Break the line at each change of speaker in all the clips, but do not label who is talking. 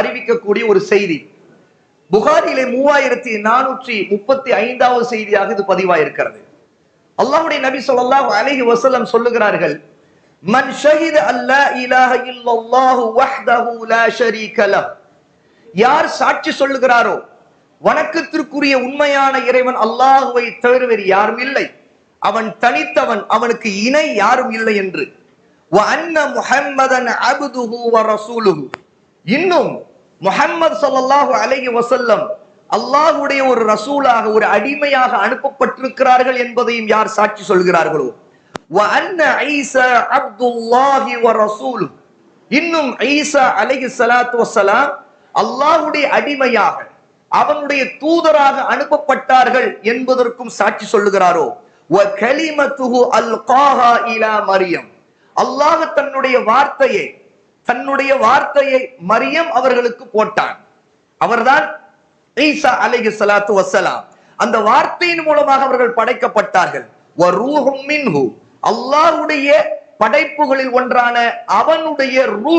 அறிவிக்கக்கூடிய ஒரு செய்தி. புகாரிலே மூவாயிரத்தி நானூற்றி முப்பத்தி ஐந்தாவது செய்தியாக இது பதிவாயிருக்கிறது. அல்லாஹுடைய நபி சொல்லாஹ் அலைஹி வசலம் சொல்லுகிறார்கள் மன் ஷஹித அல்லா இலாஹ இல்லல்லாஹு வஹ்தஹு லா ஷரீக லஹ். யார் சாட்சி சொல்லுகிறாரோ வணக்கத்திற்குரிய உண்மையான இறைவன் அல்லாஹுவை தவிர வேறு யாரும் இல்லை. அவன் தனித்தவன் அவனுக்கு இணை யாரும் இல்லை என்று. முஹம்மதன் அப்துஹு வ ரசூலுஹு இன்னும் முஹம்மது சல்லாஹு அலஹி வசல்லம் அல்லாஹுடைய ஒரு ரசூலாக ஒரு அடிமையாக அனுப்பப்பட்டிருக்கிறார்கள் என்பதையும் யார் சாட்சி சொல்கிறார்களோ? வ அன்ன இன்னும் ஈசா அலஹி சலாத்து வசலாம் அல்லாஹுடைய அடிமையாக அவனுடைய தூதராக அனுப்பப்பட்டார்கள் என்பதற்கும் சாட்சி சொல்லுகிறாரோ? வ இலா மரியம் அல்லாஹ் தன்னுடைய வார்த்தையை தன்னுடைய வார்த்தையை மரியம் அவர்களுக்கு போட்டான். அவர்தான் ஈசா அலைஹி சலாத்து வசலாம் அந்த வார்த்தையின் மூலமாக அவர்கள் படைக்கப்பட்டார்கள். அல்லாஹுடைய படைப்புகளில் ஒன்றான அவனுடைய ரூ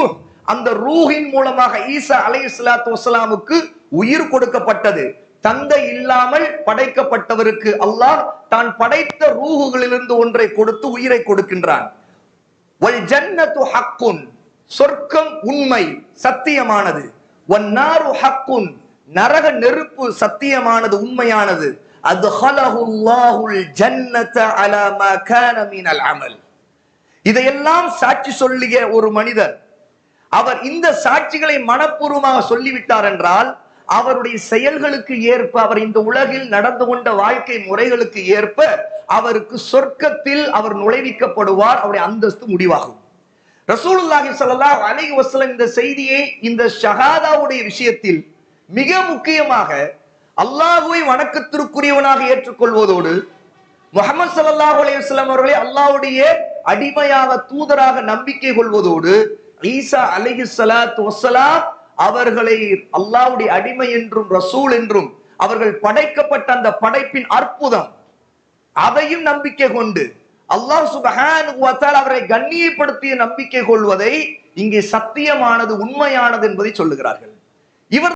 அந்த ரூஹின் மூலமாக ஈசா அலை சலாத்து வசலாமுக்கு உயிர் கொடுக்கப்பட்டது. தந்தை இல்லாமல் படைக்கப்பட்டவருக்கு அல்லாஹ் தான் படைத்த ரூகுகளிலிருந்து ஒன்றை கொடுத்து உயிரை கொடுக்கின்றான். ஒல் ஜன்னத்து ஹக்குன். சொர்க்கம் உண்மை சத்தியமானது. வன்னாரு ஹக்குன். நரக நெருப்பு சத்தியமானது உண்மையானது. அது ஹலஹுல்லாஹுல் ஜன்னத அலமா மா கான மினல் அமல். இதையெல்லாம் சாட்சி சொல்லிய ஒரு மனிதர் அவர் இந்த சாட்சிகளை மனப்பூர்வமாக சொல்லிவிட்டார் என்றால் அவருடைய செயல்களுக்கு ஏற்ப அவர் இந்த உலகில் நடந்து கொண்ட வாழ்க்கை முறைகளுக்கு ஏற்ப அவருக்கு சொர்க்கத்தில் அவர் நுழைவிக்கப்படுவார் அவருடைய அந்தஸ்து முடிவாகும். ரசூலுல்லாஹி ஸல்லல்லாஹு அலி வசலம் இந்த செய்தியை இந்த ஷஹாதாவுடைய விஷயத்தில் மிக முக்கியமாக அல்லாஹுவை வணக்கத்திற்குரியவனாக ஏற்றுக்கொள்வதோடு முகமது சல்லாஹ் அலைஹி அவர்களை அல்லாஹ்வுடைய அடிமையாக தூதராக நம்பிக்கை கொள்வதோடு ஈசா அலைஹி ஸலாத்து அவர்களை அல்லாவுடைய அடிமை என்றும் ரசூல் என்றும் அவர்கள் படைக்கப்பட்ட அந்த படைப்பின் அற்புதம். அதையும் நம்பிக்கை கொண்டு அல்லாஹ் சுபஹான் அவரை கண்ணியப்படுத்திய நம்பிக்கை கொள்வதை இங்கே சத்தியமானது உண்மையானது என்பதை சொல்லுகிறார்கள்.